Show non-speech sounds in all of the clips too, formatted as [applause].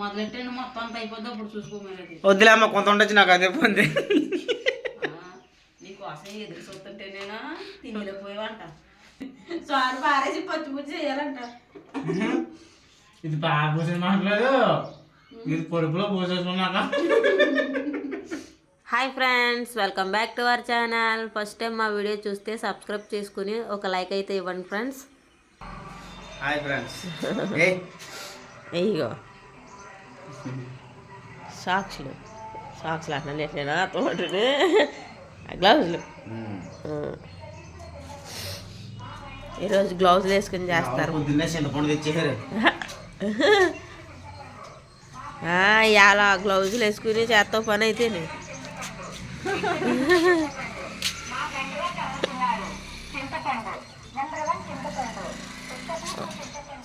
మొదలెట్టండి మొత్తం అంత అయిపోద్ది అప్పుడు చూసుకోమనేది వద్దులే అమ్మ కొంత ఉండొచ్చు నాకు అదే పొంది. నీకోసం ఎదురు చూస్తుంటేనేనా తినలేకపోయావంట సారు పారేసి పచ్చి పుచ్చి చేయాలంట. ఇది బాగా పూసిన మాట్లాడు ఇది పొడుపులో పూసేసుకున్నాక. Hi friends welcome back to our channel. First time మా వీడియో చూస్తే సబ్స్క్రైబ్ చేసుకుని ఒక లైక్ అయితే ఇవ్వండి ఫ్రెండ్స్. Hi friends. ఇగో సాక్స్లు. సాక్స్లు అట్లా ఎట్లేనా తోటని గ్లౌజులు. ఈరోజు గ్లౌజులు వేసుకుని చేస్తారు. ఇవాళ గ్లౌజులు వేసుకుని చేస్తావు పని అయితే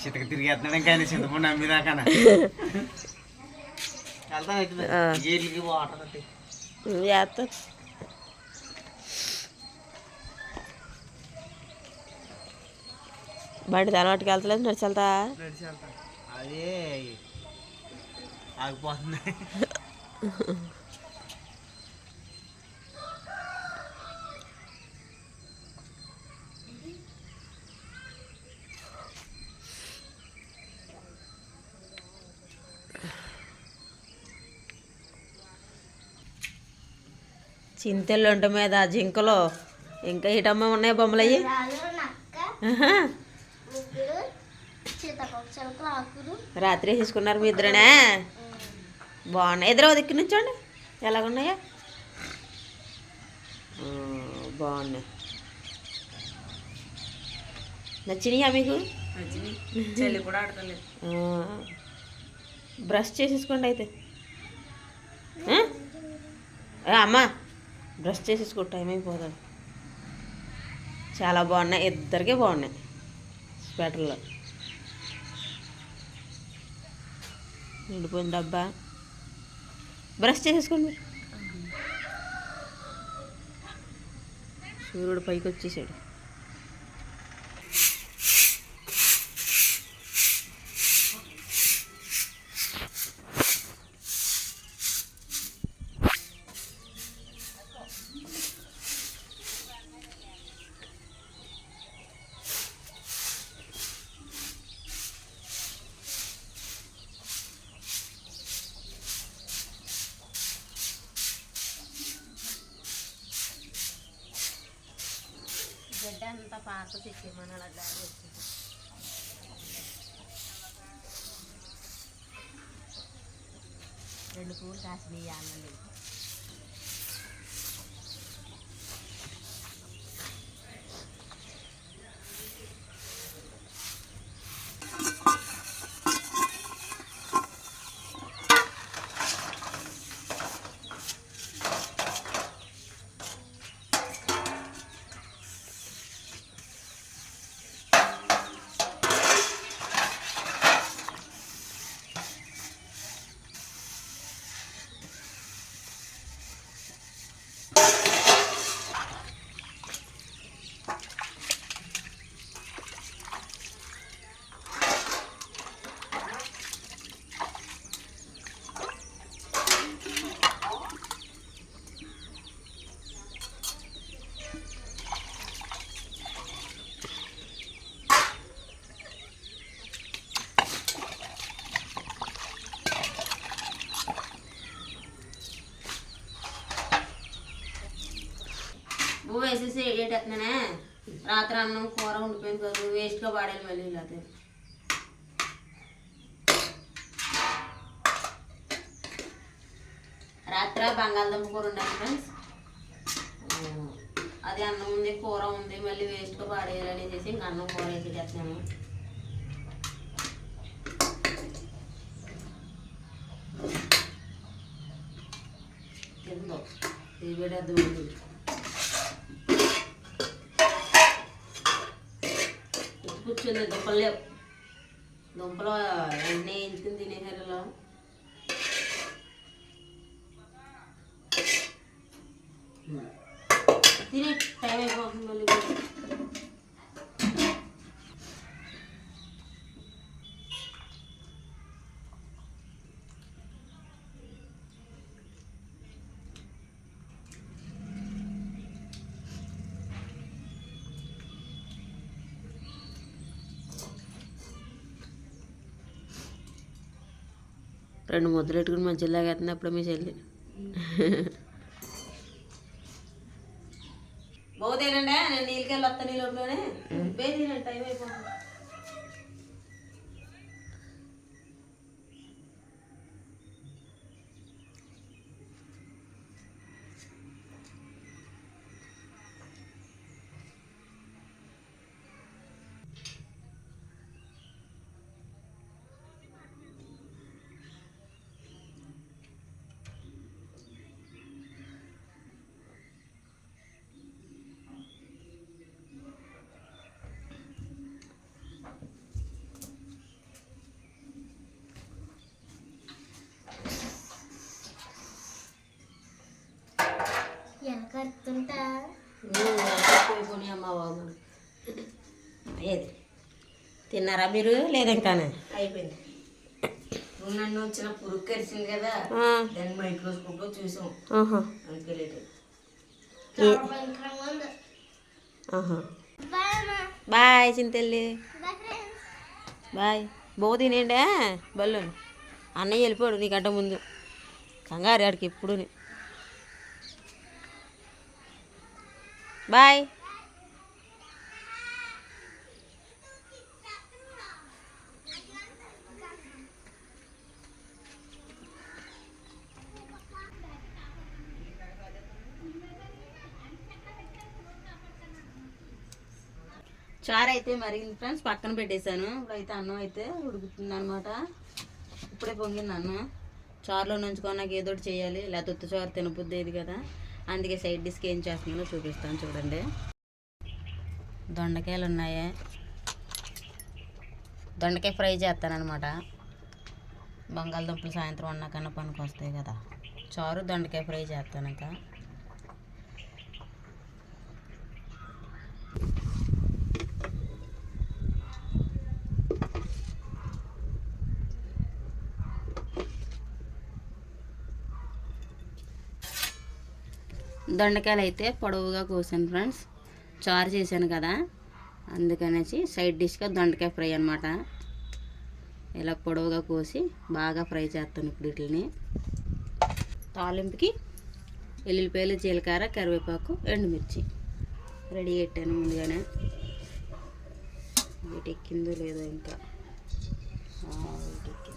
చితక తిరిగేస్తున్నాడు ఇంకా చింతపండు అమ్మిదాకా [laughs] చేస్తా బండి తలవాటికి వెళ్తలేదు నడిచి వెళ్తా. నడిచి వెళ్తా. అదే ఆగిపోతుంది. [laughs] చింతెళ్ళు ఉంట మీద జింకలు ఇంకా ఇటమ్మ ఉన్నాయి బొమ్మలు అయ్యి రాత్రి వేసుకున్నారు మీ ఇద్దరనే? బాగున్నాయి. ఇద్దరు దిక్కు నుంచోండి. ఎలాగున్నాయా? బాగున్నాయి. నచ్చినాయా మీకు? బ్రష్ చేసేసుకోండి అయితే. అమ్మా. బ్రష్ చేసేసుకో టైం అయిపోతుంది. చాలా బాగున్నాయి ఇద్దరికే బాగున్నాయి స్వెటర్లో. నిండిపోయిన డబ్బా. బ్రష్ చేసేసుకోండి. సూర్యుడు పైకి వచ్చేసాడు అంటే అంత పాత చెక్కేమని అలా గాలి వచ్చింది రెండు పూలు కాసినాయి అన్నండి నువ్వు వేసేసి ఏడేస్తున్నానే రాత్రి అన్నం కూర ఉండిపోయింది కదా నువ్వు వేస్ట్గా పాడేది మళ్ళీ ఇలాగే రాత్రి బంగాళదుంప కూర ఉండాలి ఫ్రెండ్స్ అది అన్నం ఉంది కూర ఉంది మళ్ళీ వేస్ట్గా పాడేయాలని చేసి ఇంకా అన్నం కూర వేసి చేస్తున్నాను తిందో. ఇది పెట్టేద్దాం కూర్చుంది దుంపలు. లేవు దుంపలు ఎన్న ఎంచుకుని తినేసారు తినే టైం అయిపోతుంది మళ్ళీ. రెండు ముద్దలు పెట్టుకుని మంచిగా లాగేస్తుంది అప్పుడు మీ చెల్లి. పోయి అమ్మ బాబు. ఏది? తిన్నారా మీరు? లేదా ఇంకానే అయిపోయింది నన్ను వచ్చిన పురుగు కరిసింది కదా దాన్ని మైక్రోస్కోప్లో చూసాం. అందుకే లేట్ బాయ్ చింతల్లి. బాయ్ బో తినేండే బల్లు అన్నయ్య వెళ్ళిపోయాడు నీకంట ముందు. కంగారు ఆడికి ఎప్పుడు బాయ్ చారు అయితే మరిగింది ఫ్రెండ్స్ పక్కన పెట్టేశాను. ఇప్పుడైతే అన్నం అయితే ఉడుకుతుంది అనమాట ఇప్పుడే పొంగింది అన్నం. చారులో నుంచుకొని నాకు ఏదో చేయాలి. లేకపోతే ఉత్త చారు తినబుద్ది కదా. అందుకే సైడ్ డిస్క్ ఏం చేస్తున్నానో చూపిస్తాను చూడండి. దొండకాయలు ఉన్నాయి. దొండకాయ ఫ్రై చేస్తానమాట బంగాళదుంపలు సాయంత్రం అన్నాకన్నా పనికి వస్తాయి కదా. చారు దొండకాయ ఫ్రై చేస్తాను ఇంకా. దొండకాయలు అయితే పొడవుగా కోసాను ఫ్రెండ్స్. చారు చేశాను కదా. అందుకనేసి సైడ్ డిష్గా దొండకాయ ఫ్రై అనమాట ఇలా పొడవుగా కోసి బాగా ఫ్రై చేస్తాను ఇప్పుడు వీటిని తాలింపుకి ఎల్లుల్లిపాయలు జీలకర్ర కరివేపాకు ఎండుమిర్చి రెడీ పెట్టాను ముందుగానే. వీటెక్కిందో లేదో ఇంకా. వీటి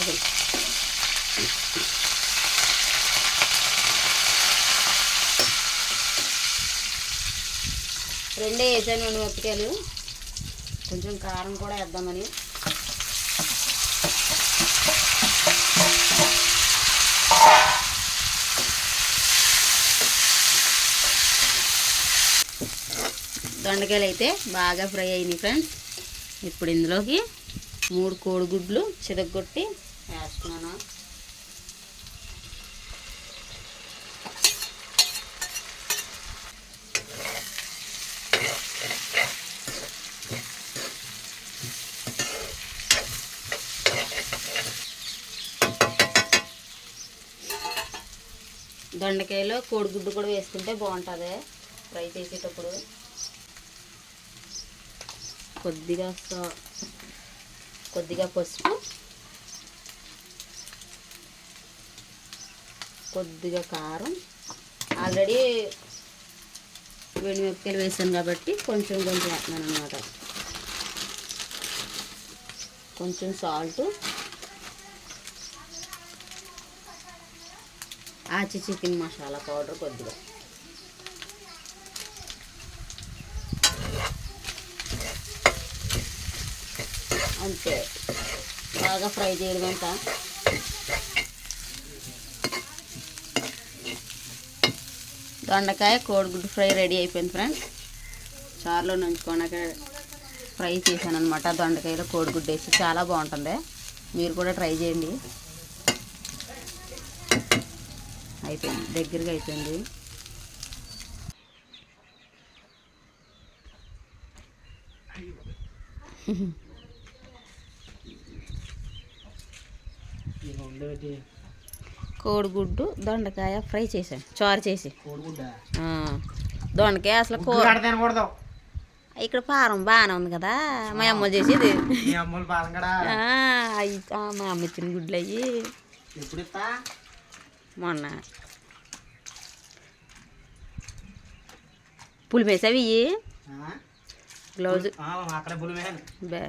వీటెక్కింది. రెండే వేసాను రెండు మిరపకాయలు కొంచెం కారం కూడా వేద్దామని. దొండకాయలు అయితే బాగా ఫ్రై అయినాయి ఫ్రెండ్స్. ఇప్పుడు ఇందులోకి మూడు కోడిగుడ్లు చిరగొట్టి వేస్తున్నాను. బెండకాయలో కోడిగుడ్డు కూడా వేసుకుంటే బాగుంటుంది. ఫ్రై చేసేటప్పుడు. కొద్దిగా కొద్దిగా పసుపు. కొద్దిగా కారం. ఆల్రెడీ మిరపకాయలు వేసాను కాబట్టి కొంచెం కొంచెం వేస్తున్నాను అనమాట కొంచెం సాల్ట్. ఆచి చికెన్ మసాలా పౌడర్ కొద్దిగా. అంతే. బాగా ఫ్రై చేయడం దొండకాయ కోడిగుడ్డు ఫ్రై రెడీ అయిపోయింది ఫ్రెండ్స్. చారులో నంచుకోనాక ఫ్రై చేశాను అనమాట దొండకాయలో కోడిగుడ్డు వేసి చాలా బాగుంటుంది. మీరు కూడా ట్రై చేయండి. అయిపోయింది దగ్గరగా అయిపోయింది. కోడిగుడ్డు దొండకాయ ఫ్రై చేశాను చారు చేసి. దొండకాయ అసలు కూర తినకూడదు. ఇక్కడ పారం బాగానే ఉంది కదా మా అమ్మ చేసేది. మీ అమ్మ ఇచ్చిన గుడ్లు అయ్యి. మొన్న. పులి వేసావి ఇవి ఆ? గ్లౌజ్. బే.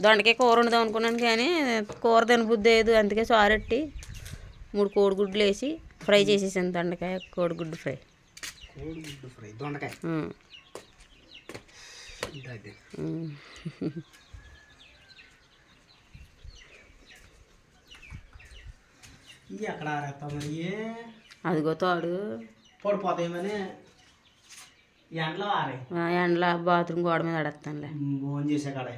దొండకాయ కూర వండుదాం అనుకున్నాను కానీ కూర తిన బుద్ధి లేదు అందుకే సారెట్టి మూడు కోడిగుడ్లు వేసి ఫ్రై చేసేసాను దొండకాయ కోడిగుడ్డు ఫ్రై. కోడిగుడ్డు ఫ్రై దొండకాయ. ఆరేస్తాం మరి అదిగో తోడు. పడిపోతాయేమని? ఎండలో ఆరే. ఆ, ఎండలో బాత్రూమ్ గోడ మీద ఆడేస్తానులే. భోజనం చేసే కాడ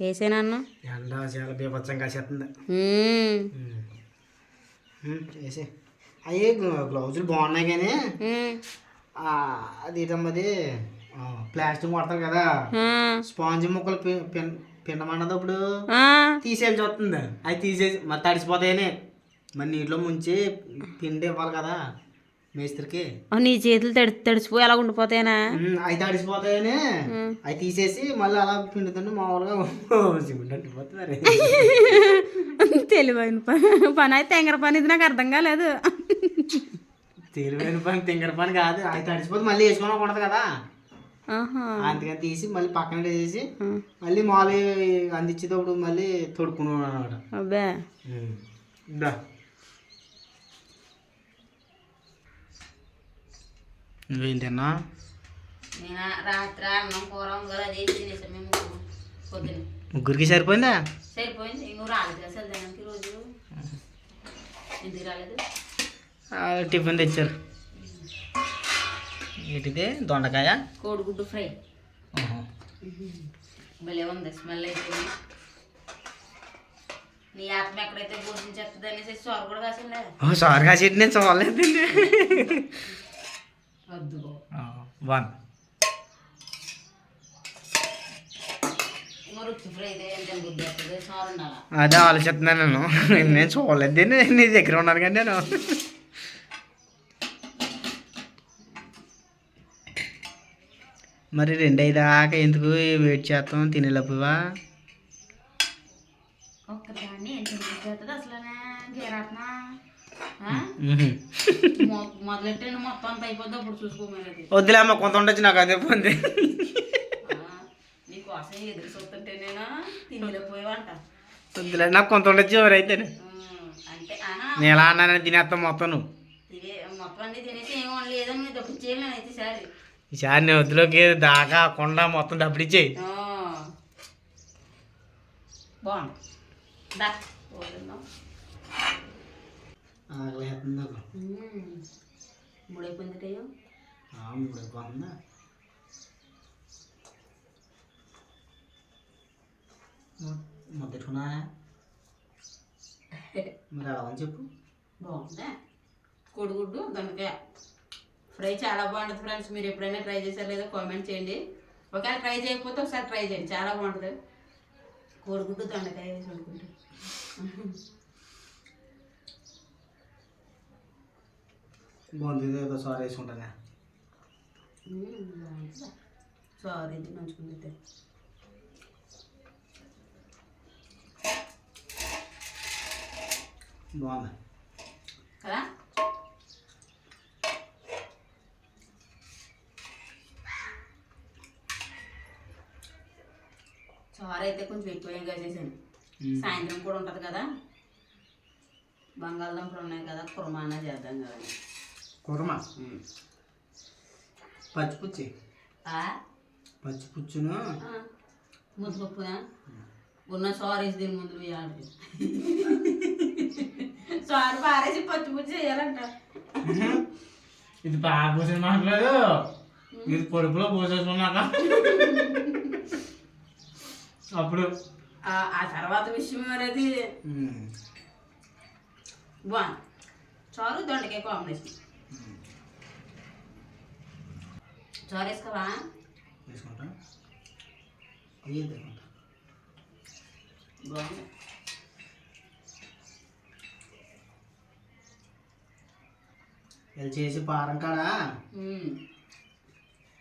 వేసేనన్ను ఎండ చాలా బీభత్సంగా చేస్తుంది వేసే. అవి గ్లౌజులు బాగున్నాయి కానీ అది ఏంటమ్మది? ప్లాస్టిక్ కొడతారు కదా. స్పాంజ్ ముక్కలు పి- పిన్- పిండమన్నదప్పుడు తీసేయాల్సి వస్తుంది అవి తీసేసి మరి తడిసిపోతాయని. మరి నీటిలో ముంచి పిండి ఇవ్వాలి కదా మేస్త్రికి. నీ చేతులు తడి తడిసిపోయి అలా ఉండిపోతాయనా? అవి తడిసిపోతాయని. అవి తీసేసి మళ్ళీ అలా పిండుతుంటే మామూలుగా సిమెంట్ అంటిపోతుంది తెలివైన పని పని అయితే తెంగర పని ఇది నాకు అర్థం కాలేదు. తెలివైన పని తింగర పని కాదు. అవి తడిసిపోతే మళ్ళీ వేసుకొని ఉండదు కదా. ఆహా. అందుకని తీసి మళ్ళీ పక్కన వేసేసి. మళ్ళీ మామూలుగా అందించేటప్పుడు మళ్ళీ తొడుక్కున్నాను అనమాట అబ్బే. నువ్వేం తిన్నా? నేను? రాత్రి అన్నం కూర ఉంగర అది తినేసాం మేము పొద్దున ముగ్గురికి సరిపోయిందా? సరిపోయింది. నువ్వు రాలేదు కదా సర్దానికి రోజు? ఎందుకు రాలేదు? టిఫిన్ తెచ్చారు. ఏంటిది? దొండకాయ? కోడిగుడ్డు ఫ్రై. భలే ఉంది స్మెల్ అయితే నీ ఆత్మ ఎక్కడైతే భోజనం చేస్తుంది అనేసి సోర కూడా కాసిందే ఓ సారీ కాసేటి నేను చూడలేదండి. వద్దు వన్. అదే ఆలోచిస్తున్నాను నేను. నేను చూడలేదు నీ దగ్గర ఉన్నాను కానీ నేను. మరి రెండు ఐదాకా ఎందుకు వెయిట్ చేస్తాం? తినేలోపువా ఒక్కదాన్ని మొదలెట్టండి మొత్తం అంత అయిపోద్ది అప్పుడు వద్దులే అమ్మ కొంత ఉండొచ్చు నాకు అదే పోంది. నీకోసం ఎదురు చూస్తుంటే నేను తినలేకపోయేవంట వద్దులే నాకు కొంత ఉండొచ్చు ఎవరైతే. అంటే నేను ఎలా అన్నానని తినేస్తాం మొత్తం నువ్వు? మొత్తం అన్ని తినేసి ఏం వండలేదని మీరు డబ్బు చేయలేను అయితే సరే. ఈసారి నేను వద్దులోకి దాకా కొండ మొత్తం డబ్బులిచ్చేయి బాగుంది. దా. పోతున్నాం మూడైపోయిందటయ్యో. మొదట్టుకున్నా మరి అలా అని చెప్పు. బాగుందా? కొడుగుడ్డు దొండకాయ. ఫ్రై చాలా బాగుంటుంది ఫ్రెండ్స్. మీరు ఎప్పుడైనా ట్రై చేశారు లేదో కామెంట్ చేయండి. ఒకవేళ ట్రై చేయకపోతే ఒకసారి ట్రై చేయండి. చాలా బాగుంటుంది. కోడిగుడ్డు దొండకాయ వేసి వండుకుంటే. బాగుంది. ఏదో సారీ వేసుకుంటానే సారీ ఇది మంచుకుంది బాగుంది. కదా? చారు అయితే కొంచెం ఎక్కువగా చేసాను సాయంత్రం కూడా ఉంటుంది కదా. బంగాళదుంపలు ఉన్నాయి కదా కుర్మానా చేద్దాం కదా కుర్మ? పచ్చిపుచ్చి? పచ్చిపుచ్చును? ముద్దపప్పునా? ఉన్న సారీస్ దీని ముందు వేయాలి. సారీ పారేసి పచ్చి పుచ్చి చేయాలంట ఇది బాగా పోసిన మాట్లాడు. ఇది పొడుపులో పోసేసుకున్నాక. అప్పుడు. ఆ తర్వాత విషయం అనేది వన్ చారు దొండకాయ కాంబినేషన్. చారు వేసుకోవా? వేసుకుంటా. బాగుంది. చేసి పారం కాడా?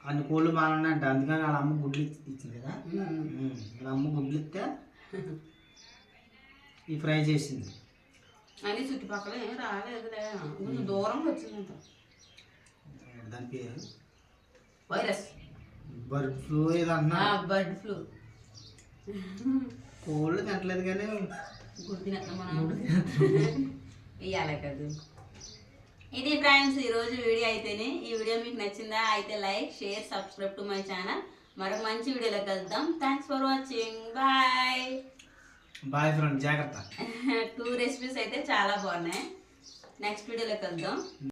అన్ని కోళ్ళు బాగానే ఉన్నాయంట అందుకని వాళ్ళ అమ్మ గుడ్లు ఇచ్చి- ఇచ్చింది కదా? వాళ్ళ అమ్మ గుడ్లు ఇస్తే ఈ ఫ్రై చేసింది. అని చుట్టుపక్కల ఏం రాలేదులే. కొంచెం దూరంలో వచ్చిందంట దాని పేరు? వైరస్. బర్డ్ ఫ్లూ ఏదో అన్నా బర్డ్ ఫ్లూ. కోళ్ళు తినట్లేదు కానీ గుర్తిన మనం ఇవ్వాలి కదా. ఇది ఫ్రెండ్స్ ఈరోజు వీడియో అయితేనే. ఈ వీడియో మీకు నచ్చిందా అయితే like share subscribe to my channel. మరొక మంచి వీడియోలో కలుద్దాం. Thanks for watching bye bye friend జాగ్రత్త. [laughs] టూ రెసిపీస్ అయితే చాలా బాగున్నాయి. నెక్స్ట్ వీడియోలో కలుద్దాం.